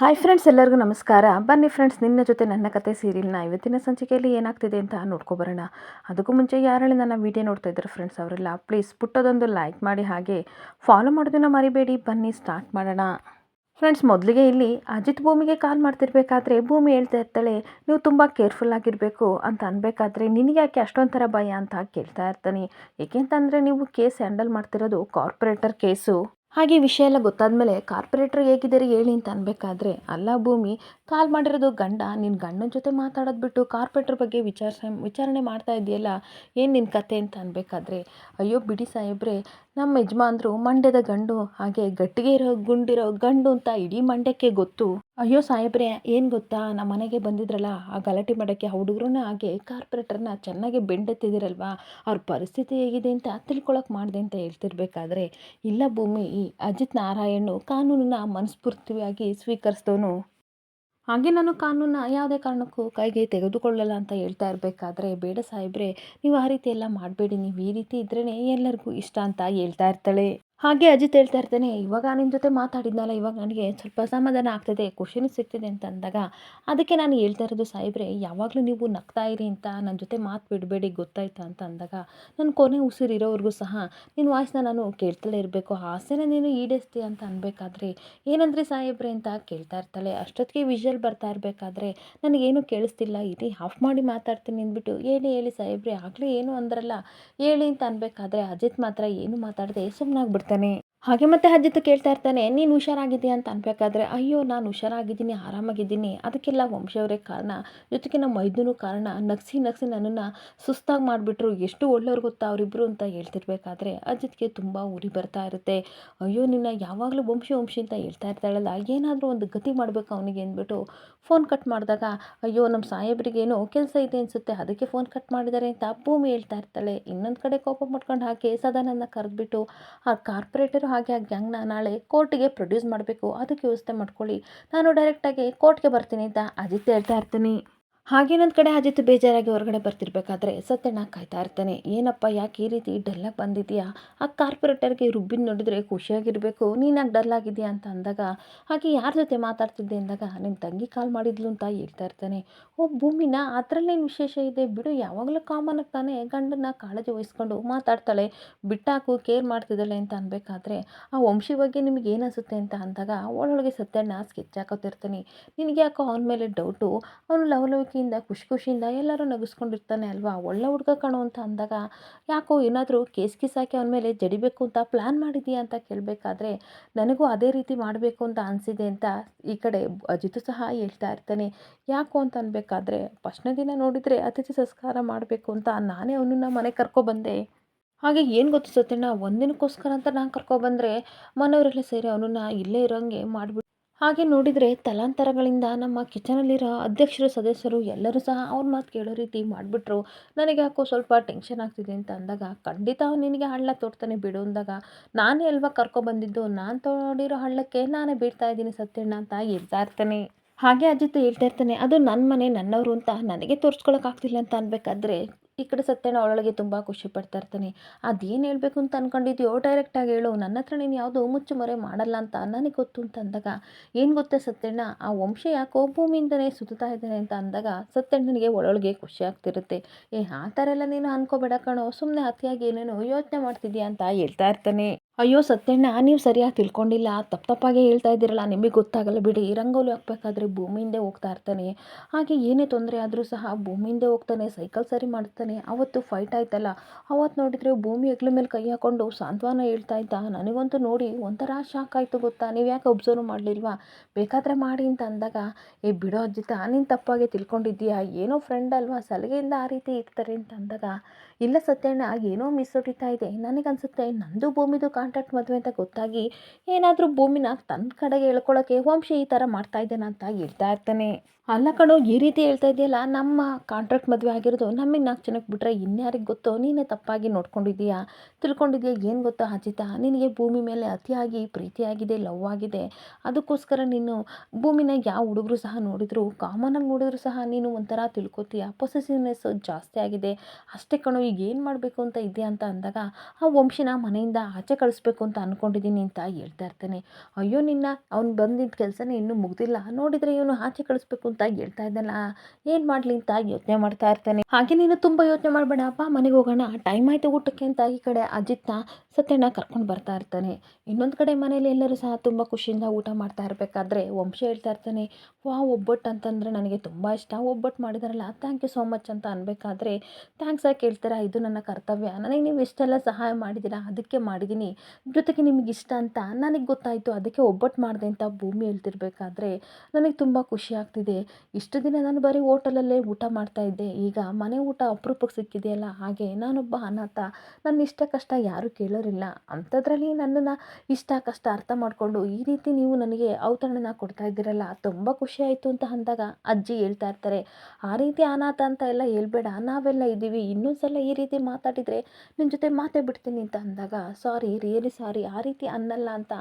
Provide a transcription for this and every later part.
Hi friends ಎಲ್ಲರಿಗೂ ನಮಸ್ಕಾರ. ಬನ್ನಿ ಫ್ರೆಂಡ್ಸ್ ನಿನ್ನ ಜೊತೆ ನನ್ನ ಕತೆ ಸೀರಿಯಲ್ನ ಇವತ್ತಿನ ಸಂಚಿಕೆಯಲ್ಲಿ ಏನಾಗ್ತಿದೆ ಅಂತ ನೋಡ್ಕೊಬರೋಣ ಅದಕ್ಕೂ ಮುಂಚೆ ಯಾರಲ್ಲಿ ನನ್ನ ವೀಡಿಯೋ ನೋಡ್ತಾ ಇದ್ದಾರೆ ಫ್ರೆಂಡ್ಸ್ ಅವರೆಲ್ಲ ಪ್ಲೀಸ್ ಪುಟ್ಟದೊಂದು ಲೈಕ್ ಮಾಡಿ ಹಾಗೆ ಫಾಲೋ ಮಾಡೋದನ್ನ ಮರಿಬೇಡಿ. ಬನ್ನಿ ಸ್ಟಾರ್ಟ್ ಮಾಡೋಣ. ಫ್ರೆಂಡ್ಸ್ ಮೊದಲಿಗೆ ಇಲ್ಲಿ ಅಜಿತ್ ಭೂಮಿಗೆ ಕಾಲ್ ಮಾಡ್ತಿರ್ಬೇಕಾದ್ರೆ, ಭೂಮಿ ಹೇಳ್ತಾ ಇರ್ತಾಳೆ, ನೀವು ತುಂಬ ಕೇರ್ಫುಲ್ ಆಗಿರಬೇಕು ಅಂತ ಅನ್ಬೇಕಾದ್ರೆ ನಿನಗೆ ಯಾಕೆ ಅಷ್ಟೊಂಥರ ಭಯ ಅಂತ ಕೇಳ್ತಾ ಇರ್ತಾನೆ. ಏಕೆಂತಂದರೆ ನೀವು ಕೇಸ್ ಹ್ಯಾಂಡಲ್ ಮಾಡ್ತಿರೋದು ಕಾರ್ಪೊರೇಟರ್ ಕೇಸು ಹಾಗೆ ವಿಷಯ ಎಲ್ಲ ಗೊತ್ತಾದಮೇಲೆ ಕಾರ್ಪೊರೇಟರ್ ಹೇಗಿದ್ದಾರೆ ಹೇಳಿ ಅಂತ ಅನ್ಬೇಕಾದ್ರೆ, ಅಲ್ಲ ಭೂಮಿ, ಕಾಲ್ ಮಾಡಿರೋದು ಗಂಡ ನಿನ್ನ ಗಂಡನ ಜೊತೆ ಮಾತಾಡೋದು ಬಿಟ್ಟು ಕಾರ್ಪೊರೇಟರ್ ಬಗ್ಗೆ ವಿಚಾರಿಸ, ವಿಚಾರಣೆ ಮಾಡ್ತಾ ಇದೆಯಲ್ಲ ಏನು ನಿನ್ನ ಕತೆ ಅಂತ ಅನ್ಬೇಕಾದ್ರೆ, ಅಯ್ಯೋ ಬಿಡಿ ಸಾಹೇಬ್ರೆ ನಮ್ಮ ಯಜಮಾನ್ರು ಮಂಡ್ಯದ ಗಂಡು, ಹಾಗೆ ಗಟ್ಟಿಗೆ ಇರೋ ಗುಂಡಿರೋ ಗಂಡು ಅಂತ ಇಡೀ ಮಂಡ್ಯಕ್ಕೆ ಗೊತ್ತು. ಅಯ್ಯೋ ಸಾಹೇಬ್ರೆ, ಏನು ಗೊತ್ತಾ? ನಮ್ಮ ಮನೆಗೆ ಬಂದಿದ್ರಲ್ಲ, ಆ ಗಲಾಟೆ ಮಾಡೋಕ್ಕೆ ಆ ಹುಡುಗರನ್ನ ಹಾಗೆ ಕಾರ್ಪೊರೇಟರ್ನ ಚೆನ್ನಾಗಿ ಬೆಂಡೆತ್ತಿದ್ದೀರಲ್ವಾ? ಅವ್ರ ಪರಿಸ್ಥಿತಿ ಹೇಗಿದೆ ಅಂತ ತಿಳ್ಕೊಳಕ್ಕೆ ಮಾಡಿದೆ ಅಂತ ಹೇಳ್ತಿರ್ಬೇಕಾದ್ರೆ, ಇಲ್ಲ ಭೂಮಿ, ಈ ಅಜಿತ್ ನಾರಾಯಣ್ ಕಾನೂನನ್ನ ಮನಸ್ಫೂರ್ತಿಯಾಗಿ ಸ್ವೀಕರಿಸಿದವನು. ಹಾಗೆ ನಾನು ಕಾನೂನ ಯಾವುದೇ ಕಾರಣಕ್ಕೂ ಕೈಗೆ ತೆಗೆದುಕೊಳ್ಳಲ್ಲ ಅಂತ ಹೇಳ್ತಾ ಇರಬೇಕಾದ್ರೆ, ಬೇಡ ಸಾಹೇಬ್ರೆ, ನೀವು ಆ ರೀತಿ ಎಲ್ಲ ಮಾಡಬೇಡಿ. ನೀವು ಈ ರೀತಿ ಇದ್ರೇ ಎಲ್ಲರಿಗೂ ಇಷ್ಟ ಅಂತ ಹೇಳ್ತಾ ಇರ್ತಾಳೆ. ಹಾಗೆ ಅಜಿತ್ ಹೇಳ್ತಾ ಇರ್ತಾನೆ, ಇವಾಗ ನಿನ್ನ ಜೊತೆ ಮಾತಾಡಿದ್ನಲ್ಲ, ಇವಾಗ ನನಗೆ ಸ್ವಲ್ಪ ಸಮಾಧಾನ ಆಗ್ತದೆ ಖುಷಿನೂ ಸಿಗ್ತಿದೆ ಅಂತ ಅಂದಾಗ, ಅದಕ್ಕೆ ನಾನು ಹೇಳ್ತಾ ಇರೋದು, ಸಾಹೇಬ್ರೆ, ಯಾವಾಗಲೂ ನೀವು ನಗ್ತಾ ಇರಿ ಅಂತ ನನ್ನ ಜೊತೆ ಮಾತು ಬಿಡಬೇಡಿ, ಗೊತ್ತಾಯ್ತಾ ಅಂತ ಅಂದಾಗ ನನ್ನ ಕೊನೆ ಉಸಿರು ಇರೋವರೆಗೂ ಸಹ ನಿನ್ನ ವಾಯ್ಸ್ನ ನಾನು ಕೇಳ್ತಲೇ ಇರಬೇಕು ಆಸೆನ ನೀನು ಈಡೇರಿಸ್ತೀಯ ಅಂತ ಅನ್ಬೇಕಾದ್ರೆ, ಏನಂದರೆ ಸಾಹೇಬ್ರೆ ಅಂತ ಕೇಳ್ತಾ ಇರ್ತಾಳೆ. ಅಷ್ಟೊತ್ತಿಗೆ ವಿಷಲ್ ಬರ್ತಾ ಇರಬೇಕಾದ್ರೆ, ನನಗೇನು ಕೇಳಿಸ್ತಿಲ್ಲ, ಇರಿ ಆಫ್ ಮಾಡಿ ಮಾತಾಡ್ತೀನಿ ಅಂದ್ಬಿಟ್ಟು, ಹೇಳಿ ಹೇಳಿ ಸಾಹೇಬ್ರೆ, ಆಗಲೇ ಏನು ಅಂದ್ರಲ್ಲ, ಹೇಳಿ ಅಂತ ಅನ್ಬೇಕಾದ್ರೆ, ಅಜಿತ್ ಮಾತ್ರ ಏನು ಮಾತಾಡದೆ అందుకని ಹಾಗೆ ಮತ್ತೆ ಅಜಿತ್ ಕೇಳ್ತಾ ಇರ್ತಾನೆ, ನೀನು ಹುಷಾರಾಗಿದ್ದೀಯ? ಅಂತ ಅನ್ಬೇಕಾದ್ರೆ, ಅಯ್ಯೋ, ನಾನು ಹುಷಾರಾಗಿದ್ದೀನಿ, ಆರಾಮಾಗಿದ್ದೀನಿ. ಅದಕ್ಕೆಲ್ಲ ವಂಶವರೇ ಕಾರಣ. ಜೊತೆಗೆ ನಮ್ಮ ಮೈದೂನು ಕಾರಣ. ನಗ್ಸಿ ನಗ್ಸಿ ನನ್ನನ್ನು ಸುಸ್ತಾಗಿ ಮಾಡಿಬಿಟ್ರು. ಎಷ್ಟು ಒಳ್ಳೆಯವ್ರು ಗೊತ್ತಾ ಅವರಿಬ್ಬರು ಅಂತ ಹೇಳ್ತಿರ್ಬೇಕಾದ್ರೆ, ಅಜ್ಜಿತ್ಗೆ ತುಂಬ ಉರಿ ಬರ್ತಾ ಇರುತ್ತೆ. ಅಯ್ಯೋ, ನಿನ್ನ ಯಾವಾಗಲೂ ವಂಶಿ ವಂಶಿ ಅಂತ ಹೇಳ್ತಾ ಇರ್ತಾಳಲ್ಲ. ಏನಾದರೂ ಒಂದು ಗತಿ ಮಾಡಬೇಕು ಅವನಿಗೆ ಅಂದ್ಬಿಟ್ಟು ಫೋನ್ ಕಟ್ ಮಾಡಿದಾಗ, ಅಯ್ಯೋ ನಮ್ಮ ಸಾಹೇಬ್ರಿಗೇನೋ ಕೆಲಸ ಇದೆ ಅನಿಸುತ್ತೆ. ಅದಕ್ಕೆ ಫೋನ್ ಕಟ್ ಮಾಡಿದ್ದಾರೆ ಅಂತ ಭೂಮಿ ಹೇಳ್ತಾ ಇರ್ತಾಳೆ. ಇನ್ನೊಂದು ಕಡೆ ಕೋಪ ಮಾಡ್ಕೊಂಡು ಹಾಕಿ ಸದಾನಂದ ಕರೆದ್ಬಿಟ್ಟು ಆ ಕಾರ್ಪೊರೇಟರು ಹಾಗೆ ಆ ಗ್ಯಾಂಗ್ನ ನಾಳೆ ಕೋರ್ಟಿಗೆ ಪ್ರೊಡ್ಯೂಸ್ ಮಾಡಬೇಕು. ಅದಕ್ಕೆ ವ್ಯವಸ್ಥೆ ಮಾಡ್ಕೊಳ್ಳಿ. ನಾನು ಡೈರೆಕ್ಟಾಗಿ ಕೋರ್ಟ್ಗೆ ಬರ್ತೀನಿ ಅಂತ ಅಜಿತ್ ಹೇಳ್ತಾ ಇರ್ತೀನಿ. ಹಾಗೆ ಇನ್ನೊಂದು ಕಡೆ ಅಜಿತ್ ಬೇಜಾರಾಗಿ ಹೊರಗಡೆ ಬರ್ತಿರ್ಬೇಕಾದ್ರೆ ಸತ್ಯಣ್ಣ ಕಾಯ್ತಾ ಇರ್ತಾನೆ. ಏನಪ್ಪ, ಯಾಕೆ ಈ ರೀತಿ ಡಲ್ಲಾಗಿ ಬಂದಿದೆಯಾ? ಆ ಕಾರ್ಪೊರೇಟರ್ಗೆ ರುಬ್ಬಿನ ನೋಡಿದ್ರೆ ಖುಷಿಯಾಗಿರಬೇಕು. ನೀನಾಗಿ ಡಲ್ಲಾಗಿದೆಯಾ ಅಂತ ಅಂದಾಗ, ಹಾಗೆ ಯಾರ ಜೊತೆ ಮಾತಾಡ್ತಿದ್ದೆ ಅಂದಾಗ ನಿಮ್ಮ ತಂಗಿ ಕಾಲ್ ಮಾಡಿದ್ಲು ಅಂತ ಹೇಳ್ತಾ ಇರ್ತಾನೆ. ಓ, ಭೂಮಿನ, ಅದರಲ್ಲೇನು ವಿಶೇಷ ಇದೆ? ಬಿಡು, ಯಾವಾಗಲೂ ಕಾಮನ್ ತಾನೇ ಗಂಡನ್ನ ಕಾಳಜಿ ವಹಿಸ್ಕೊಂಡು ಮಾತಾಡ್ತಾಳೆ. ಬಿಟ್ಟಾಕು ಕೇರ್ ಮಾಡ್ತಿದ್ದಾಳೆ ಅಂತ ಅನ್ಬೇಕಾದ್ರೆ ಆ ವಂಶಿ ಬಗ್ಗೆ ನಿಮಗೆ ಏನಿಸುತ್ತೆ ಅಂತ ಅಂದಾಗ ಒಳೊಳಗೆ ಸತ್ಯಣ್ಣ ಸ್ಕೆಚ್ ಹಾಕೋತಿರ್ತಾನೆ. ನಿನಗೆ ಯಾಕೋ ಅವನ ಮೇಲೆ ಡೌಟು ಅವನು ಲವಲವಿಕೆಯಿಂದ ಖುಷಿ ಖುಷಿಯಿಂದ ಎಲ್ಲರೂ ನಗಿಸ್ಕೊಂಡಿರ್ತಾನೆ ಅಲ್ವಾ? ಒಳ್ಳೆ ಹುಡುಗ ಕಣೋ ಅಂತ ಅಂದಾಗ ಯಾಕೋ ಏನಾದರೂ ಕೇಸ್ ಗೀಸ್ ಹಾಕಿ ಅವನ ಮೇಲೆ ಜಡಿಬೇಕು ಅಂತ ಪ್ಲ್ಯಾನ್ ಮಾಡಿದೀಯಾ ಅಂತ ಕೇಳಬೇಕಾದ್ರೆ, ನನಗೂ ಅದೇ ರೀತಿ ಮಾಡಬೇಕು ಅಂತ ಅನಿಸಿದೆ ಅಂತ ಈ ಕಡೆ ಅಜಿತು ಸಹ ಹೇಳ್ತಾ ಇರ್ತಾನೆ. ಯಾಕೋ ಅಂತ ಅನ್ಬೇಕಾದ್ರೆ, ಫಸ್ಟ್ನೇ ದಿನ ನೋಡಿದರೆ ಅತಿಥಿ ಸಂಸ್ಕಾರ ಮಾಡಬೇಕು ಅಂತ ನಾನೇ ಅವನನ್ನ ಮನೆಗೆ ಕರ್ಕೊಬಂದೆ ಹಾಗೆ ಏನು ಗೊತ್ತು ಸತ್ಯಣ್ಣ, ಒಂದಿನಕ್ಕೋಸ್ಕರ ಅಂತ ನಾನು ಕರ್ಕೊಬಂದರೆ ಮನೆಯವರೆಲ್ಲ ಸೇರಿ ಅವನನ್ನ ಇಲ್ಲೇ ಇರೋಂಗೆ ಮಾಡಿಬಿಟ್ಟು ಹಾಗೆ ನೋಡಿದರೆ ತಲಾಂತರಗಳಿಂದ ನಮ್ಮ ಕಿಚನಲ್ಲಿರೋ ಅಧ್ಯಕ್ಷರು, ಸದಸ್ಯರು ಎಲ್ಲರೂ ಸಹ ಅವ್ರ ಮಾತು ಕೇಳೋ ರೀತಿ ಮಾಡಿಬಿಟ್ರು. ನನಗೆ ಯಾಕೋ ಸ್ವಲ್ಪ ಟೆನ್ಷನ್ ಆಗ್ತಿದೆ ಅಂತ ಅಂದಾಗ, ಖಂಡಿತ ಅವ್ನು ನಿನಗೆ ಹಳ್ಳ ತೋಡ್ತಾನೆ ಬಿಡು ಅಂದಾಗ, ನಾನೇ ಅಲ್ವಾ ಕರ್ಕೊಬಂದಿದ್ದು ನಾನು ತೋಡಿರೋ ಹಳ್ಳಕ್ಕೆ ನಾನೇ ಬೀಳ್ತಾ ಇದ್ದೀನಿ ಸತ್ಯಣ್ಣ ಅಂತ ಹೇಳ್ತಾ ಇರ್ತಾನೆ. ಹಾಗೆ ಅಜಿತ್ ಹೇಳ್ತಾ ಇರ್ತಾನೆ, ಅದು ನನ್ನ ಮನೆ, ನನ್ನವರು ಅಂತ ನನಗೆ ತೋರಿಸ್ಕೊಳಕ್ಕಾಗ್ತಿಲ್ಲ ಅಂತ ಅನ್ಬೇಕಾದ್ರೆ ಈ ಕಡೆ ಸತ್ಯಣ್ಣ ಅವಳೊಳಗೆ ತುಂಬ ಖುಷಿ ಪಡ್ತಾ ಇರ್ತಾನೆ. ಅದೇನು ಹೇಳಬೇಕು ಅಂತ ಅಂದ್ಕೊಂಡಿದ್ಯೋ ಡೈರೆಕ್ಟಾಗಿ ಹೇಳು. ನನ್ನ ಹತ್ರ ನೀನು ಯಾವುದೋ ಮುಚ್ಚುಮರೆ ಮಾಡಲ್ಲ ಅಂತ ನನಗೆ ಗೊತ್ತು ಅಂತ ಅಂದಾಗ, ಏನು ಗೊತ್ತಾ ಸತ್ಯಣ್ಣ? ಆ ವಂಶ ಯಾಕೋ ಭೂಮಿಯಿಂದನೇ ಸುತ್ತಾ ಇದ್ದಾನೆ ಅಂತ ಅಂದಾಗ, ಸತ್ಯಣ್ಣನಿಗೆ ಒಳೊಳಗೆ ಖುಷಿ ಆಗ್ತಿರುತ್ತೆ. ಏ, ಆ ಥರ ಎಲ್ಲ ನೀನು ಅನ್ಕೋಬೇಡ ಕಣೋ. ಸುಮ್ಮನೆ ಅತಿಯಾಗಿ ಏನೇನೋ ಯೋಚನೆ ಮಾಡ್ತಿದ್ಯಾ ಅಂತ ಹೇಳ್ತಾ ಇರ್ತಾನೆ. ಅಯ್ಯೋ ಸತ್ಯಣ್ಣ, ನೀವು ಸರಿಯಾಗಿ ತಿಳ್ಕೊಂಡಿಲ್ಲ. ತಪ್ಪು ತಪ್ಪಾಗೆ ಹೇಳ್ತಾ ಇದ್ದೀರಲ್ಲ, ನಿಮಗೆ ಗೊತ್ತಾಗಲ್ಲ ಬಿಡಿ. ರಂಗೋಲಿ ಹಾಕ್ಬೇಕಾದ್ರೆ ಭೂಮಿಯಿಂದೇ ಹೋಗ್ತಾ ಇರ್ತಾನೆ. ಹಾಗೆ ಏನೇ ತೊಂದರೆ ಆದರೂ ಸಹ ಭೂಮಿಯಿಂದೇ ಹೋಗ್ತಾನೆ, ಸೈಕಲ್ ಸರಿ ಮಾಡ್ತಾನೆ. ಅವತ್ತು ಫೈಟ್ ಆಯ್ತಲ್ಲ. ಅವತ್ತು ನೋಡಿದರೆ ಭೂಮಿ ಹೆಗ್ಲ ಮೇಲೆ ಕೈ ಹಾಕೊಂಡು ಸಾಂತ್ವನ ಹೇಳ್ತಾ ಇದ್ದ. ನನಗಂತೂ ನೋಡಿ ಒಂಥರ ಶಾಕ್ ಆಯಿತು ಗೊತ್ತಾ? ನೀವು ಯಾಕೆ ಒಬ್ಸರ್ವ್ ಮಾಡಲಿಲ್ವಾ? ಬೇಕಾದರೆ ಮಾಡಿ ಅಂತ ಅಂದಾಗ, ಏ ಬಿಡೋ ಅಜ್ಜಿತ ನೀನು ತಪ್ಪಾಗಿ ತಿಳ್ಕೊಂಡಿದ್ದೀಯಾ? ಏನೋ ಫ್ರೆಂಡ್ ಅಲ್ವಾ? ಸಲಿಗೆಯಿಂದ ಆ ರೀತಿ ಇರ್ತಾರೆ ಅಂತ ಅಂದಾಗ, ಇಲ್ಲ ಸತ್ಯಣ್ಣ, ಏನೋ ಮಿಸ್ ಹೊಡಿತಾ ಇದೆ. ನನಗನ್ಸುತ್ತೆ, ನಂದು ಭೂಮಿದು ಕಾಂಟ್ರಾಕ್ಟ್ ಮದುವೆ ಅಂತ ಗೊತ್ತಾಗಿ ಏನಾದರೂ ಭೂಮಿನ ತನ್ನ ಕಡೆಗೆ ಹೇಳ್ಕೊಳಕ್ಕೆ ವಂಶಿ ಈ ಥರ ಮಾಡ್ತಾ ಇದ್ದಾನೆ ಅಂತ ಹೇಳ್ತಾ ಇರ್ತಾನೆ. ಅಲ್ಲ ಕಣೋ, ಈ ರೀತಿ ಹೇಳ್ತಾ ಇದೆಯಲ್ಲ ನಮ್ಮ ಕಾಂಟ್ರಾಕ್ಟ್ ಮದುವೆ ಆಗಿರೋದು ನಮಗೆ ನಾಲ್ಕು ಜನಕ್ಕೆ ಬಿಟ್ಟರೆ ಇನ್ಯಾರಿಗೆ ಗೊತ್ತೋ? ನೀನೇ ತಪ್ಪಾಗಿ ನೋಡ್ಕೊಂಡಿದ್ದೀಯಾ? ತಿಳ್ಕೊಂಡಿದ್ಯಾ ಏನು ಗೊತ್ತೋ ಅಜಿತ? ನಿನಗೆ ಭೂಮಿ ಮೇಲೆ ಅತಿಯಾಗಿ, ಪ್ರೀತಿಯಾಗಿದೆ ಲವ್ ಆಗಿದೆ. ಅದಕ್ಕೋಸ್ಕರ ನೀನು ಭೂಮಿನ ಯಾವ ಹುಡುಗರು ಸಹ ನೋಡಿದ್ರು ಕಾಮನಾಗಿ ನೋಡಿದ್ರು ಸಹ ನೀನು ಒಂಥರ ತಿಳ್ಕೊತೀಯ? ಪೊಸೆಸಿವ್ನೆಸ್ ಜಾಸ್ತಿ ಆಗಿದೆ. ಅಷ್ಟೇ ಕಣೋ, ಈಗ ಏನು ಮಾಡಬೇಕು ಅಂತ ಇದೆಯಾ ಅಂತ ಅಂದಾಗ, ಆ ವಂಶಿನ ಮನೆಯಿಂದ ಆಚೆ ಕಳಿಸ್ ಕಳಿಸ್ಬೇಕು ಅಂತ ಅಂದ್ಕೊಂಡಿದ್ದೀನಿ ಅಂತ ಹೇಳ್ತಾ ಇರ್ತಾನೆ. ಅಯ್ಯೋ ನಿನ್ನ, ಅವ್ನು ಬಂದಿದ್ದ ಕೆಲಸನೇ ಇನ್ನೂ ಮುಗ್ದಿಲ್ಲ. ನೋಡಿದರೆ ಇವನು ಆಚೆ ಕಳಿಸ್ಬೇಕು ಅಂತ ಹೇಳ್ತಾ ಇದ್ದಲ್ಲ ಏನು ಮಾಡಲಿ ಅಂತ ಯೋಚನೆ ಮಾಡ್ತಾ ಇರ್ತಾನೆ. ಹಾಗೆ ನೀನು ತುಂಬ ಯೋಚನೆ ಮಾಡಬೇಡ. ಅಪ್ಪ ಮನೆಗೆ ಹೋಗೋಣ. ಟೈಮ್ ಆಯಿತು ಊಟಕ್ಕೆ ಅಂತ ಈ ಕಡೆ ಅಜಿತ್ನ ಸತ್ಯನ ಕರ್ಕೊಂಡು ಬರ್ತಾ ಇರ್ತಾನೆ. ಇನ್ನೊಂದು ಕಡೆ ಮನೇಲಿ ಎಲ್ಲರೂ ಸಹ ತುಂಬ ಖುಷಿಯಿಂದ ಊಟ ಮಾಡ್ತಾ ಇರಬೇಕಾದ್ರೆ ವಂಶ ಹೇಳ್ತಾ ಇರ್ತಾನೆ. ವಾ ಒಬ್ಬಟ್ಟು ಅಂತಂದರೆ ನನಗೆ ತುಂಬ ಇಷ್ಟ. ಒಬ್ಬಟ್ಟು ಮಾಡಿದಾರಲ್ಲ. ಥ್ಯಾಂಕ್ ಯು ಸೋ ಮಚ್ ಅಂತ ಅನ್ಬೇಕಾದ್ರೆ ಥ್ಯಾಂಕ್ಸ್ ಆಗಿ ಕೇಳ್ತೀರಾ? ಇದು ನನ್ನ ಕರ್ತವ್ಯ. ನನಗೆ ನೀವು ಇಷ್ಟೆಲ್ಲ ಸಹಾಯ ಮಾಡಿದ್ದೀರಾ ಅದಕ್ಕೆ ಮಾಡಿದ್ದೀನಿ ಜೊತೆಗೆ ನಿಮಗೆ ಇಷ್ಟ ಅಂತ ನನಗೆ ಗೊತ್ತಾಯಿತು, ಅದಕ್ಕೆ ಒಬ್ಬಟ್ಟು ಮಾಡಿದೆ ಅಂತ ಭೂಮಿ ಹೇಳ್ತಿರ್ಬೇಕಾದ್ರೆ ನನಗೆ ತುಂಬ ಖುಷಿ ಆಗ್ತಿದೆ. ಇಷ್ಟು ದಿನ ನಾನು ಬರೀ ಹೋಟೆಲಲ್ಲೇ ಊಟ ಮಾಡ್ತಾ ಇದ್ದೆ. ಈಗ ಮನೆ ಊಟ ಅಪರೂಪಕ್ಕೆ ಸಿಕ್ಕಿದೆಯಲ್ಲ, ಹಾಗೆ ನಾನೊಬ್ಬ ಅನಾಥ. ನನ್ನ ಇಷ್ಟ ಕಷ್ಟ ಯಾರೂ ಕೇಳೋರಿಲ್ಲ. ಅಂಥದ್ರಲ್ಲಿ ನನ್ನನ್ನು ಇಷ್ಟ ಕಷ್ಟ ಅರ್ಥ ಮಾಡಿಕೊಂಡು ಈ ರೀತಿ ನೀವು ನನಗೆ ಔತಣನ ಕೊಡ್ತಾ ಇದ್ದೀರಲ್ಲ, ತುಂಬ ಖುಷಿ ಆಯಿತು ಅಂತ ಅಂದಾಗ ಅಜ್ಜಿ ಹೇಳ್ತಾ ಇರ್ತಾರೆ, ಆ ರೀತಿ ಅನಾಥ ಅಂತ ಎಲ್ಲ ಹೇಳ್ಬೇಡ, ನಾವೆಲ್ಲ ಇದ್ದೀವಿ. ಇನ್ನೊಂದ್ಸಲ ಈ ರೀತಿ ಮಾತಾಡಿದರೆ ನಿನ್ನ ಜೊತೆ ಮಾತೇ ಬಿಡ್ತೀನಿ ಅಂತ ಅಂದಾಗ, ಸಾರಿ ರಿಯಲಿ ಸಾರಿ ಆ ರೀತಿ ಅನ್ನಲ್ಲ ಅಂತ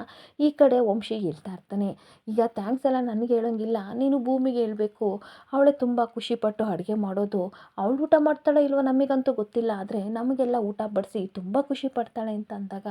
ಈ ಕಡೆ ವಂಶಿ ಹೇಳ್ತಾ ಇರ್ತಾನೆ. ಈಗ ಥ್ಯಾಂಕ್ಸ್ ಎಲ್ಲ ನನಗೆ ಹೇಳೋಂಗಿಲ್ಲ, ನೀನು ಭೂಮಿಗೆ ಹೇಳಬೇಕು. ಅವಳೇ ತುಂಬ ಖುಷಿಪಟ್ಟು ಅಡುಗೆ ಮಾಡೋದು. ಅವಳು ಊಟ ಮಾಡ್ತಾಳೆ ಇಲ್ವೋ ನಮಗಂತೂ ಗೊತ್ತಿಲ್ಲ, ಆದರೆ ನಮಗೆಲ್ಲ ಊಟ ಬಡಿಸಿ ತುಂಬ ಖುಷಿ ಪಡ್ತಾಳೆ ಅಂತ ಅಂದಾಗ,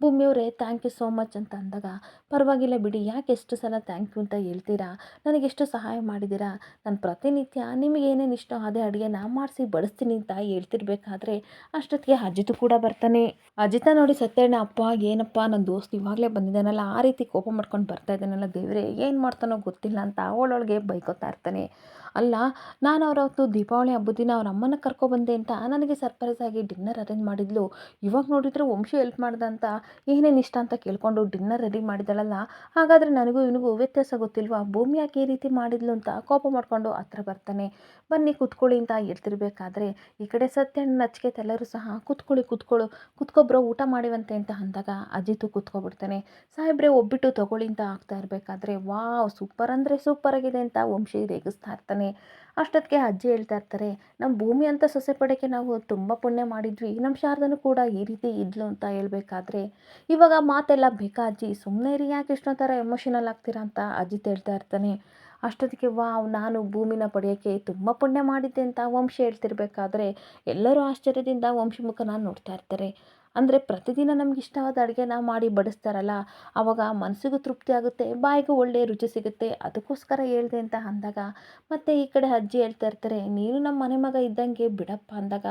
ಭೂಮಿಯವರೇ ಥ್ಯಾಂಕ್ ಯು ಸೋ ಮಚ್ ಅಂತ ಅಂದಾಗ, ಪರವಾಗಿಲ್ಲ ಬಿಡಿ, ಯಾಕೆ ಎಷ್ಟು ಸಲ ಥ್ಯಾಂಕ್ ಯು ಅಂತ ಹೇಳ್ತೀರಾ? ನನಗೆಷ್ಟು ಸಹಾಯ ಮಾಡಿದ್ದೀರಾ? ನಾನು ಪ್ರತಿನಿತ್ಯ ನಿಮಗೆ ಏನೇನು ಇಷ್ಟ ಅದೇ ನಾ ಮಾಡಿಸಿ ಬಡಿಸ್ತೀನಿ ಅಂತ ಹೇಳ್ತಿರ್ಬೇಕಾದ್ರೆ ಅಷ್ಟೊತ್ತಿಗೆ ಅಜಿತು ಕೂಡ ಬರ್ತಾನೆ. ಅಜಿತ ನೋಡಿ ಸತ್ಯಣ್ಣ ಅಪ್ಪ, ಏನಪ್ಪ ನನ್ನ ದೋಸ್ತ್ ಇವಾಗಲೇ ಬಂದಿದ್ದಾನಲ್ಲ, ಆ ರೀತಿ ಕೋಪ ಮಾಡ್ಕೊಂಡು ಬರ್ತಾ ಇದ್ದಾನಲ್ಲ, ದೇವರೇ, ಏನು ಮಾಡ್ತಾನೋ ಗೊತ್ತಿಲ್ಲ ಅಂತ ಅವಳೊಳಗೆ ಬೈಕೋತಾ ಇರ್ತಾನೆ. ಅಲ್ಲ, ನಾನು ಅವರವತ್ತು ದೀಪಾವಳಿ ಹಬ್ಬದ ದಿನ ಅವ್ರ ಅಮ್ಮನ ಕರ್ಕೊಬಂದೆ ಅಂತ ನನಗೆ ಸರ್ಪ್ರೈಸ್ ಆಗಿ ಡಿನ್ನರ್ ಅರೇಂಜ್ ಮಾಡಿದ್ಲು. ಇವಾಗ ನೋಡಿದರೆ ವಂಶಿ ಹೆಲ್ಪ್ ಮಾಡ್ದೆ ಅಂತ, ಏನೇನು ಇಷ್ಟ ಅಂತ ಕೇಳ್ಕೊಂಡು ಡಿನ್ನರ್ ರೆಡಿ ಮಾಡಿದಳಲ್ಲ ಹಾಗಾದರೆ ನನಗೂ ಇವನಿಗೂ ವ್ಯತ್ಯಾಸ ಗೊತ್ತಿಲ್ವಾ? ಭೂಮಿ ಯಾಕೆ ಈ ರೀತಿ ಮಾಡಿದ್ಲು ಅಂತ ಕೋಪ ಮಾಡಿಕೊಂಡು ಹತ್ರ ಬರ್ತಾನೆ. ಬನ್ನಿ, ಕುತ್ಕೊಳ್ಳಿ ಅಂತ ಹೇಳ್ತಿರ್ಬೇಕಾದ್ರೆ, ಈ ಕಡೆ ಸತ್ಯಣ್ಣ ನಚ್ಕೆ ಎಲ್ಲರೂ ಸಹ, ಕುತ್ಕೊಳ್ಳಿ, ಕುತ್ಕೊಳ್ಳು, ಕುತ್ಕೊಬ್ರೋ, ಊಟ ಮಾಡಿವಂತೆ ಅಂತ ಅಂದಾಗ ಅಜಿತು ಕುತ್ಕೊಬಿಡ್ತಾನೆ, ಸಾಹೇಬ್ರೆ, ಒಬ್ಬಿಟ್ಟು ತಗೊಳ್ಳಿ ಅಂತ ಆಗ್ತಾ ಇರಬೇಕಾದ್ರೆ ವಾವ್, ಸೂಪರ್ ಅಂದರೆ ಸೂಪರ್ ಆಗಿದೆ ಅಂತ ವಂಶಿ ರೇಗಿಸ್ತಾ ಇರ್ತಾನೆ. ಅಷ್ಟೊತ್ತಿಗೆ ಅಜ್ಜಿ ಹೇಳ್ತಾ ಇರ್ತಾರೆ ನಮ್ಮ ಭೂಮಿ ಅಂತ ಸೊಸೆ ಪಡೆಗೆ ನಾವು ತುಂಬ ಪುಣ್ಯ ಮಾಡಿದ್ವಿ ನಮ್ಮ ಶಾರದನು ಕೂಡ ಈ ರೀತಿ ಇದ್ಲು ಅಂತ ಹೇಳ್ಬೇಕಾದ್ರೆ. ಇವಾಗ ಮಾತೆಲ್ಲ, ಬೇಕಾ ಅಜ್ಜಿ ಸುಮ್ಮನೆ ರೀ ಯಾಕೆ ಇಷ್ಟೊಂದು ಥರ ಎಮೋಷನಲ್ ಆಗ್ತೀರಾ ಅಂತ ಅಜ್ಜಿ ಹೇಳ್ತಾ ಇರ್ತಾನೆ. ಅಷ್ಟೊತ್ತಿಗೆ, ವಾವ್, ನಾನು ಭೂಮಿನ ಪಡೆಯೋಕ್ಕೆ ತುಂಬ ಪುಣ್ಯ ಮಾಡಿದ್ದೆ ಅಂತ ವಂಶ ಹೇಳ್ತಿರ್ಬೇಕಾದ್ರೆ ಎಲ್ಲರೂ ಆಶ್ಚರ್ಯದಿಂದ ವಂಶಿ ಮುಖನ ನೋಡ್ತಾ ಇರ್ತಾರೆ. ಅಂದರೆ ಪ್ರತಿದಿನ ನಮ್ಗೆ ಇಷ್ಟವಾದ ಅಡುಗೆನ ಮಾಡಿ ಬಡಿಸ್ತಾರಲ್ಲ ಆವಾಗ ಮನಸ್ಸಿಗೂ ತೃಪ್ತಿ ಆಗುತ್ತೆ, ಬಾಯಿಗೂ ಒಳ್ಳೆಯ ರುಚಿ ಸಿಗುತ್ತೆ. ಅದಕ್ಕೋಸ್ಕರ ಹೇಳ್ದೆ ಅಂತ ಅಂದಾಗ, ಮತ್ತು ಈ ಕಡೆ ಅಜ್ಜಿ ಹೇಳ್ತಾ ಇರ್ತಾರೆ, ನೀನು ನಮ್ಮ ಮನೆ ಮಗ ಇದ್ದಂಗೆ ಬಿಡಪ್ಪ ಅಂದಾಗ,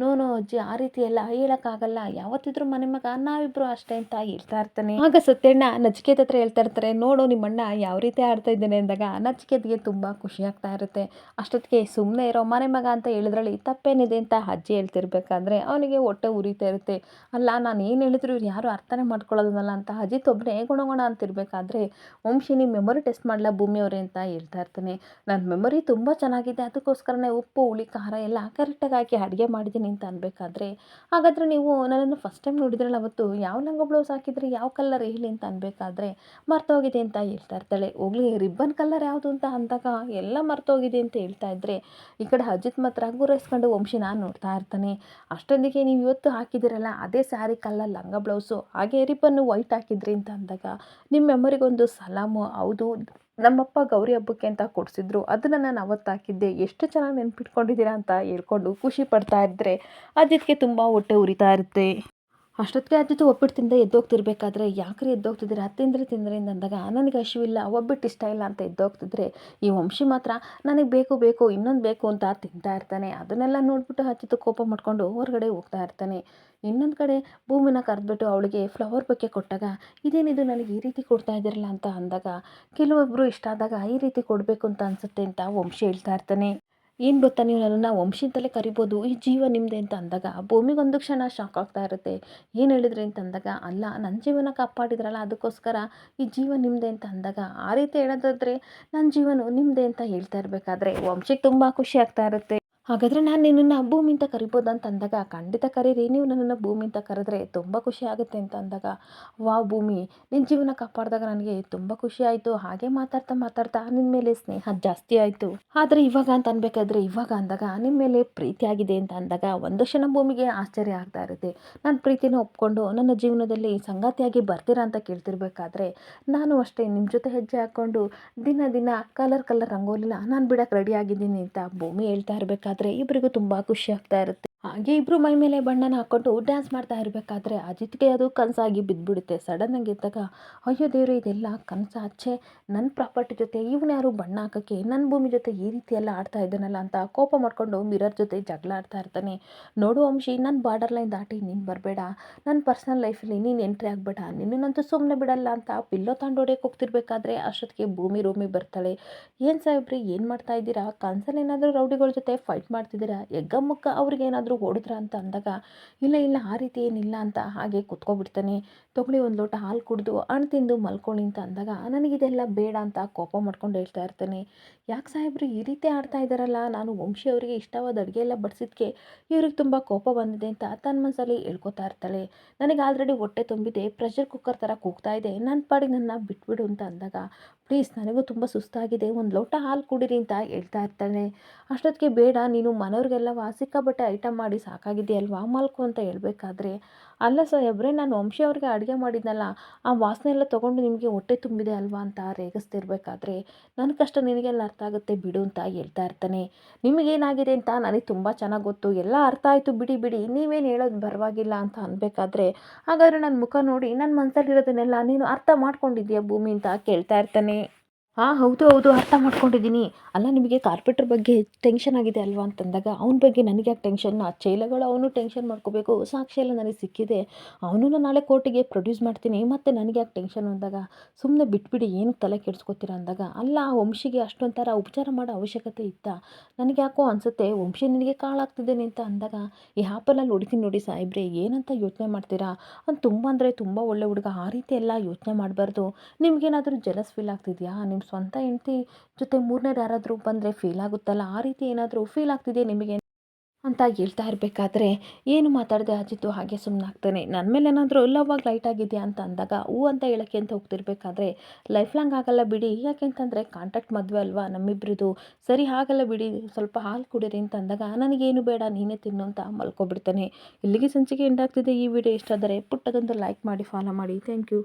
ನೋ ನೋ ಅಜ್ಜಿ, ಆ ರೀತಿ ಎಲ್ಲ ಹೇಳೋಕ್ಕಾಗಲ್ಲ. ಯಾವತ್ತಿದ್ರು ಮನೆ ಮಗ ನಾವಿಬ್ಬರು ಅಷ್ಟೇ ಅಂತ ಹೇಳ್ತಾ ಇರ್ತಾನೆ. ಆಗ ಸತ್ಯಣ್ಣ ನಚಿಕೇತ ಹತ್ರ ಹೇಳ್ತಾ ಇರ್ತಾರೆ, ನೋಡು ನಿಮ್ಮಣ್ಣ ಯಾವ ರೀತಿ ಆಡ್ತಾ ಇದ್ದಾನೆ ಅಂದಾಗ, ನಚಿಕೇತ್ಗೆ ತುಂಬ ಖುಷಿ ಆಗ್ತಾ ಇರುತ್ತೆ. ಅಷ್ಟೊತ್ತಿಗೆ ಸುಮ್ಮನೆ ಇರೋ ಮನೆ ಮಗ ಅಂತ ಹೇಳಿದ್ರಲ್ಲಿ ತಪ್ಪೇನಿದೆ ಅಂತ ಅಜ್ಜಿ ಹೇಳ್ತಿರ್ಬೇಕಾದ್ರೆ, ಅವನಿಗೆ ಹೊಟ್ಟೆ ಉರಿತಾ ಇರುತ್ತೆ. ಅಲ್ಲ, ನಾನು ಏನು ಹೇಳಿದ್ರು ಇವ್ರು ಯಾರು ಅರ್ಥನೇ ಮಾಡ್ಕೊಳ್ಳೋದನ್ನಲ್ಲ ಅಂತ ಅಜಿತ್ ಒಬ್ಬನೇ ಗುಣಗುಣ ಅಂತಿರ್ಬೇಕಾದ್ರೆ ವಂಶಿನಿ ಮೆಮೊರಿ ಟೆಸ್ಟ್ ಮಾಡಲ ಭೂಮಿಯವರೇ ಅಂತ ಹೇಳ್ತಾ ಇರ್ತಾನೆ. ನನ್ನ ಮೆಮೊರಿ ತುಂಬ ಚೆನ್ನಾಗಿದೆ, ಅದಕ್ಕೋಸ್ಕರನೇ ಉಪ್ಪು, ಹುಳಿ, ಖಾರ ಎಲ್ಲ ಕರೆಕ್ಟಾಗಿ ಹಾಕಿ ಅಡುಗೆ ಮಾಡಿದ್ದೀನಿ ಅಂತ ಅನ್ಬೇಕಾದ್ರೆ, ಹಾಗಾದರೆ ನೀವು ನನ್ನನ್ನು ಫಸ್ಟ್ ಟೈಮ್ ನೋಡಿದ್ರಲ್ಲ ಅವತ್ತು ಯಾವ ಲಂಗ ಬ್ಲೌಸ್ ಹಾಕಿದ್ರೆ, ಯಾವ ಕಲರ್ ಹೇಳಿ ಅಂತ ಅನ್ಬೇಕಾದ್ರೆ, ಮರ್ತೋಗಿದೆ ಅಂತ ಹೇಳ್ತಾ ಇರ್ತಾಳೆ. ಹೋಗ್ಲಿ, ರಿಬ್ಬನ್ ಕಲರ್ ಯಾವುದು ಅಂತ ಅಂದಾಗ ಎಲ್ಲ ಮರ್ತೋಗಿದೆ ಅಂತ ಹೇಳ್ತಾ ಇದ್ರೆ, ಈ ಕಡೆ ಅಜಿತ್ ಮಾತ್ರ ಗುರೈಸ್ಕೊಂಡು ವಂಶಿ ನಾನು ನೋಡ್ತಾ ಇರ್ತಾನೆ. ಅಷ್ಟೊಂದಿಗೆ ನೀವು ಇವತ್ತು ಹಾಕಿದ್ದೀರಲ್ಲ, ಅದೇ ಸ್ಯಾರಿ ಕಲ್ಲ ಲಂಗ ಬ್ಲೌಸು, ಹಾಗೆ ರಿಬ್ಬನ್ನು ವೈಟ್ ಹಾಕಿದ್ರಿ ಅಂತ ಅಂದಾಗ ನಿಮ್ಮ ಮೆಮೊರಿಗೊಂದು ಸಲಾಮು, ಹೌದು. ನಮ್ಮಪ್ಪ ಗೌರಿ ಹಬ್ಬಕ್ಕೆ ಅಂತ ಕೊಡಿಸಿದ್ರು. ಅದನ್ನು ನಾನು ಅವತ್ತು ಹಾಕಿದ್ದೆ. ಎಷ್ಟು ಚೆನ್ನಾಗಿ ನೆನ್ಪಿಟ್ಕೊಂಡಿದ್ದೀರಾ ಅಂತ ಹೇಳ್ಕೊಂಡು ಖುಷಿ ಪಡ್ತಾ ಇದ್ದರೆ ಅದಕ್ಕೆ ತುಂಬ ಹೊಟ್ಟೆ ಉರಿತಾ ಇರುತ್ತೆ. ಅಷ್ಟೊತ್ತಿಗೆ ಅಜ್ಜಿತು ಒಬ್ಬಿಟ್ಟು ತಿಂದ, ಎದ್ದೋಗ್ತಿರ್ಬೇಕಾದ್ರೆ ಯಾಕ್ರಿ ಎದ್ದೋಗ್ತಿದ್ದೀರಾ? ತಿಂದರೆ ತಿಂದ್ರೆ ಅಂದಾಗ, ನನಗೆ ಹಸಿವಿಲ್ಲ ಒಬ್ಬಿಟ್ಟು ಇಷ್ಟ ಇಲ್ಲ ಅಂತ ಎದ್ದೋಗ್ತಿದ್ರೆ, ಈ ವಂಶಿ ಮಾತ್ರ ನನಗೆ ಬೇಕು ಬೇಕು, ಇನ್ನೊಂದು ಬೇಕು ಅಂತ ತಿಂತಾ ಇರ್ತಾನೆ. ಅದನ್ನೆಲ್ಲ ನೋಡ್ಬಿಟ್ಟು ಅಜ್ಜಿತು ಕೋಪ ಮಾಡ್ಕೊಂಡು ಹೊರಗಡೆ ಹೋಗ್ತಾ ಇರ್ತಾನೆ. ಇನ್ನೊಂದು ಕಡೆ ಭೂಮಿನ ಕರೆದ್ಬಿಟ್ಟು ಅವಳಿಗೆ ಫ್ಲವರ್ ಬಗ್ಗೆ ಕೊಟ್ಟಾಗ ಇದೇನಿದು ನನಗೆ ಈ ರೀತಿ ಕೊಡ್ತಾ ಇದ್ದೀರಲ್ಲ? ಅಂತ ಅಂದಾಗ ಕೆಲವೊಬ್ಬರು ಇಷ್ಟ ಆದಾಗ ಈ ರೀತಿ ಕೊಡಬೇಕು ಅಂತ ಅನಿಸುತ್ತೆ ಅಂತ ವಂಶಿ ಹೇಳ್ತಾ ಇರ್ತಾನೆ. ಏನು ಗೊತ್ತಾ ನೀವು ನನ್ನನ್ನು ವಂಶಿ ಅಂತಲೇ ಕರಿಬೋದು? ಈ ಜೀವ ನಿಮ್ಮದೇ ಅಂತ ಅಂದಾಗ ಭೂಮಿಗೊಂದು ಕ್ಷಣ ಶಾಕ್ ಆಗ್ತಾ ಇರುತ್ತೆ. ಏನು ಹೇಳಿದ್ರಿ ಅಂತ ಅಂದಾಗ, ಅಲ್ಲ ನನ್ನ ಜೀವನ ಕಾಪಾಡಿದ್ರಲ್ಲ, ಅದಕ್ಕೋಸ್ಕರ ಈ ಜೀವ ನಿಮ್ಮದೇ ಅಂತ ಅಂದಾಗ ಆ ರೀತಿ ಹೇಳೋದಾದ್ರೆ ನನ್ನ ಜೀವನ ನಿಮ್ಮದೇ ಅಂತ ಹೇಳ್ತಾ ಇರಬೇಕಾದ್ರೆ ವಂಶಿಗೆ ತುಂಬ ಖುಷಿ ಆಗ್ತಾ ಇರುತ್ತೆ. ಹಾಗಾದರೆ ನಾನು ನಿನ್ನನ್ನು ಭೂಮಿ ಅಂತ ಕರಿಬೋದು ಅಂತ ಅಂದಾಗ, ಖಂಡಿತ ಕರೀರಿ. ನೀವು ನನ್ನನ್ನು ಭೂಮಿ ಅಂತ ಕರೆದ್ರೆ ತುಂಬ ಖುಷಿ ಆಗುತ್ತೆ ಅಂತ ಅಂದಾಗ ವಾ ಭೂಮಿ ನಿನ್ನ ಜೀವನ ಕಾಪಾಡಿದಾಗ ನನಗೆ ತುಂಬ ಖುಷಿ ಆಯಿತು. ಹಾಗೆ ಮಾತಾಡ್ತಾ ಮಾತಾಡ್ತಾ ನಿನ್ನ ಮೇಲೆ ಸ್ನೇಹ ಜಾಸ್ತಿ ಆಯಿತು. ಆದರೆ ಇವಾಗ ಅಂತ ಅನ್ಬೇಕಾದ್ರೆ, ಇವಾಗ ಅಂದಾಗ ನಿಮ್ಮ ಮೇಲೆ ಪ್ರೀತಿ ಆಗಿದೆ ಅಂತ ಅಂದಾಗ ಒಂದು ಕ್ಷಣ ಭೂಮಿಗೆ ಆಶ್ಚರ್ಯ ಆಗ್ತಾ ಇರುತ್ತೆ. ನಾನು ಪ್ರೀತಿನ ಒಪ್ಕೊಂಡು ನನ್ನ ಜೀವನದಲ್ಲಿ ಸಂಗಾತಿಯಾಗಿ ಬರ್ತೀರಾ ಅಂತ ಕೇಳ್ತಿರ್ಬೇಕಾದ್ರೆ, ನಾನು ಅಷ್ಟೇ ನಿಮ್ಮ ಜೊತೆ ಹೆಜ್ಜೆ ಹಾಕ್ಕೊಂಡು ದಿನ ದಿನ ಕಲರ್ ಕಲರ್ ರಂಗೋಲಿನ ನಾನು ಬಿಡಕ್ಕೆ ರೆಡಿ ಆಗಿದ್ದೀನಿ ಅಂತ ಭೂಮಿ ಹೇಳ್ತಾ ಇರಬೇಕಾದ್ರೆ ಇಬ್ಬರಿಗೂ ತುಂಬ ಖುಷಿ ಆಗ್ತಾ ಇರುತ್ತೆ. ಹಾಗೆ ಇಬ್ಬರು ಮೈ ಮೇಲೆ ಬಣ್ಣನ ಹಾಕ್ಕೊಂಡು ಡ್ಯಾನ್ಸ್ ಮಾಡ್ತಾ ಇರಬೇಕಾದ್ರೆ ಅಜಿತ್ಗೆ ಅದು ಕನಸಾಗಿ ಬಿದ್ದುಬಿಡುತ್ತೆ ಸಡನ್ನಾಗಿ ಇದ್ದಾಗ ಅಯ್ಯೋ ದೇವರು, ಇದೆಲ್ಲ ಕನಸು ಅಚ್ಚೆ ನನ್ನ ಪ್ರಾಪರ್ಟಿ ಜೊತೆ ಇವನು ಯಾರು ಬಣ್ಣ ಹಾಕೋಕ್ಕೆ ನನ್ನ ಭೂಮಿ ಜೊತೆ ಈ ರೀತಿ ಎಲ್ಲ ಆಡ್ತಾ ಇದ್ದಾನಲ್ಲ ಅಂತ ಕೋಪ ಮಾಡಿಕೊಂಡು ಮಿರರ್ ಜೊತೆ ಜಗಳ ಆಡ್ತಾ ಇರ್ತಾನೆ. ನೋಡು ಅಂಶಿ ನನ್ನ ಬಾರ್ಡರ್ ಲೈನ್ ದಾಟಿ ನೀನು ಬರಬೇಡ. ನನ್ನ ಪರ್ಸ್ನಲ್ ಲೈಫಲ್ಲಿ ನೀನು ಎಂಟ್ರಿ ಆಗಬೇಡ. ನಿನ್ನಂತೂ ಸುಮ್ಮನೆ ಬಿಡಲ್ಲ ಅಂತ ಪಿಲ್ಲೋ ತಾಂಡ್ ಹೊಡೆಯಕ್ಕೆ ಹೋಗ್ತಿರ್ಬೇಕಾದ್ರೆ ಅಷ್ಟೊತ್ತಿಗೆ ಭೂಮಿ ರೂಮಿ ಬರ್ತಾಳೆ. ಏನು ಸಾಹೇಬ್ರಿ, ಏನು ಮಾಡ್ತಾ ಇದ್ದೀರಾ? ಕನ್ಸಲ್ಲಿ ಏನಾದರೂ ರೌಡಿಗಳ ಜೊತೆ ಫೈಟ್ ಮಾಡ್ತಿದ್ದೀರಾ? ಎಗ್ಗಮ್ಮಕ್ಕ ಅವ್ರಿಗೆ ಏನಾದರೂ ಹೊಡೆದ್ರ ಅಂತ ಅಂದಾಗ, ಇಲ್ಲ ಇಲ್ಲ, ಆ ರೀತಿ ಏನಿಲ್ಲ ಅಂತ ಹಾಗೆ ಕುತ್ಕೊಬಿಡ್ತಾನೆ. ತಗೊಳ್ಳಿ, ಒಂದು ಲೋಟ ಹಾಲು ಕುಡಿದು ಹಣ್ಣು ತಿಂದು ಮಲ್ಕೊಳ್ಳಿ ಅಂತ ಅಂದಾಗ, ನನಗಿದೆಲ್ಲ ಬೇಡ ಅಂತ ಕೋಪ ಮಾಡ್ಕೊಂಡು ಹೇಳ್ತಾ ಇರ್ತಾನೆ. ಯಾಕೆ ಸಾಹೇಬ್ರು, ಈ ರೀತಿ ಆಡ್ತಾ ಇದ್ದಾರಲ್ಲ, ನಾನು ವಂಶಿ ಅವರಿಗೆ ಇಷ್ಟವಾದ ಅಡುಗೆ ಎಲ್ಲ ಬಡಿಸಿದ್ಕೆ ಇವ್ರಿಗೆ ತುಂಬ ಕೋಪ ಬಂದಿದೆ ಅಂತ ತನ್ನ ಮನಸ್ಸಲ್ಲಿ ಹೇಳ್ಕೊತಾ ಇರ್ತಾಳೆ. ನನಗೆ ಆಲ್ರೆಡಿ ಹೊಟ್ಟೆ ತುಂಬಿದೆ, ಪ್ರೆಷರ್ ಕುಕ್ಕರ್ ಥರ ಕೂಗ್ತಾ ಇದೆ ನನ್ನ ಪಾಡಿಗೆ ನನ್ನ ಬಿಟ್ಬಿಡು ಅಂತ ಅಂದಾಗ, ಪ್ಲೀಸ್, ನನಗೂ ತುಂಬ ಸುಸ್ತಾಗಿದೆ, ಒಂದು ಲೋಟ ಹಾಲು ಕುಡೀರಿ ಅಂತ ಹೇಳ್ತಾ ಇರ್ತಾಳೆ. ಅಷ್ಟೊತ್ತಿಗೆ ಬೇಡ, ನೀನು ಮನೆಯವ್ರಿಗೆಲ್ಲ ವಾಸಿಕ ಬಟ್ಟೆ ಐಟಮ್ ಮಾಡಿ ಸಾಕಾಗಿದೆಯಲ್ವಾ? ಮಲ್ಕು ಅಂತ ಹೇಳಬೇಕಾದ್ರೆ, ಅಲ್ಲ ಸಾಹೇಬ್ರೆ ನಾನು ವಂಶಿ ಅವ್ರಿಗೆ ಅಡುಗೆ ಮಾಡಿದ್ನಲ್ಲ, ಆ ವಾಸನೆ ಎಲ್ಲ ತೊಗೊಂಡು ನಿಮಗೆ ಹೊಟ್ಟೆ ತುಂಬಿದೆ ಅಲ್ವಾ ಅಂತ ರೇಗಿಸ್ತಿರ್ಬೇಕಾದ್ರೆ ನನ್ನ ಕಷ್ಟ ನಿನಗೆಲ್ಲ ಅರ್ಥ ಆಗುತ್ತೆ ಬಿಡು ಅಂತ ಹೇಳ್ತಾ ಇರ್ತಾನೆ. ನಿಮಗೇನಾಗಿದೆ ಅಂತ ನನಗೆ ತುಂಬ ಚೆನ್ನಾಗಿ ಗೊತ್ತು. ಎಲ್ಲ ಅರ್ಥ ಆಯಿತು, ಬಿಡಿ ಬಿಡಿ, ನೀವೇನು ಹೇಳೋದು ಪರವಾಗಿಲ್ಲ ಅಂತ ಅನ್ಬೇಕಾದ್ರೆ, ಹಾಗಾದ್ರೆ ನನ್ನ ಮುಖ ನೋಡಿ ನನ್ನ ಮನಸ್ಸಲ್ಲಿರೋದನ್ನೆಲ್ಲ ನೀನು ಅರ್ಥ ಮಾಡ್ಕೊಂಡಿದ್ಯಾ ಭೂಮಿ ಅಂತ ಕೇಳ್ತಾ ಇರ್ತಾನೆ. ಹಾಂ ಹೌದು ಹೌದು, ಅರ್ಥ ಮಾಡ್ಕೊಂಡಿದ್ದೀನಿ. ಅಲ್ಲ, ನಿಮಗೆ ಕಾರ್ಪೆಟ್ರ್ ಬಗ್ಗೆ ಟೆನ್ಷನ್ ಆಗಿದೆ ಅಲ್ವಾ ಅಂತಂದಾಗ, ಅವನ ಬಗ್ಗೆ ನನಗೆ ಯಾಕೆ ಟೆನ್ಷನ್ ಆ ಚೈಲಗಳು ಅವನು ಟೆನ್ಷನ್ ಮಾಡ್ಕೋಬೇಕು. ಸಾಕ್ಷಿ ಎಲ್ಲ ನನಗೆ ಸಿಕ್ಕಿದೆ. ಅವನು ನಾಳೆ ಕೋರ್ಟಿಗೆ ಪ್ರೊಡ್ಯೂಸ್ ಮಾಡ್ತೀನಿ. ಮತ್ತು ನನಗೆ ಯಾಕೆ ಟೆನ್ಷನ್ ಅಂದಾಗ ಸುಮ್ಮನೆ ಬಿಟ್ಬಿಡಿ, ಏನು ತಲೆ ಕೆಡ್ಸ್ಕೊತೀರ ಅಂದಾಗ, ಅಲ್ಲ ಆ ವಂಶಿಗೆ ಅಷ್ಟೊಂಥರ ಉಪಚಾರ ಮಾಡೋ ಅವಶ್ಯಕತೆ ಇತ್ತಾ? ನನಗೆ ಯಾಕೋ ಅನಿಸುತ್ತೆ? ವಂಶಿ ನಿನಗೆ ಕಾಳಾಗ್ತಿದ್ದೇನೆ ಅಂತ ಅಂದಾಗ, ಈ ಆ್ಯಪಲ್ಲಿ ಹೊಡಿತೀನಿ ನೋಡಿ ಸಾಹೇಬ್ರೆ, ಏನಂತ ಯೋಚನೆ ಮಾಡ್ತೀರಾ? ಅವ್ನು ತುಂಬ ಅಂದರೆ ತುಂಬ ಒಳ್ಳೆ ಹುಡುಗ. ಆ ರೀತಿ ಎಲ್ಲ ಯೋಚನೆ ಮಾಡಬಾರ್ದು. ನಿಮಗೇನಾದರೂ ಜಲಸ್ ಫೀಲ್ ಆಗ್ತಿದೆಯಾ? ನಿಮ್ಮ ಸ್ವಂತ ಹೆಂಡತಿ ಜೊತೆ ಮೂರನೇದು ಯಾರಾದರೂ ಬಂದರೆ ಫೀಲ್ ಆಗುತ್ತಲ್ಲ? ಆ ರೀತಿ ಏನಾದರೂ ಫೀಲ್ ಆಗ್ತಿದೆ ನಿಮಗೆ? ಅಂತ ಹೇಳ್ತಾ ಇರಬೇಕಾದ್ರೆ ಏನು ಮಾತಾಡದೆ ಅಜಿತು ಹಾಗೆ ಸುಮ್ಮನಾಗ್ತಾನೆ ನನ್ನ ಮೇಲೆ ಏನಾದರೂ ಲವ್ವಾಗಿ ಲೈಟ್ ಆಗಿದೆಯಾ ಅಂತ ಅಂದಾಗ, ಹೂ ಅಂತ ಹೇಳೋಕ್ಕೆ ಅಂತ ಹೋಗ್ತಿರ್ಬೇಕಾದ್ರೆ ಲೈಫ್ ಲಾಂಗ್ ಆಗಲ್ಲ ಬಿಡಿ. ಯಾಕೆಂತಂದರೆ ಕಾಂಟ್ಯಾಕ್ಟ್ ಮದುವೆ ಅಲ್ವಾ? ನಮ್ಮಿಬ್ರದ್ದು ಸರಿ ಆಗಲ್ಲ ಬಿಡಿ. ಸ್ವಲ್ಪ ಹಾಲು ಕುಡೀರಿ ಅಂತ ಅಂದಾಗ ನನಗೇನು ಬೇಡ, ನೀನೇ ತಿನ್ನು ಅಂತ ಮಲ್ಕೊಬಿಡ್ತಾನೆ. ಇಲ್ಲಿಗೆ ಸಂಚಿಕೆ ಎಂಡಾಗ್ತಿದೆ ಈ ವಿಡಿಯೋ ಇಷ್ಟ ಆದರೆ ಪುಟ್ಟದೊಂದು ಲೈಕ್ ಮಾಡಿ ಫಾಲೋ ಮಾಡಿ. Thank you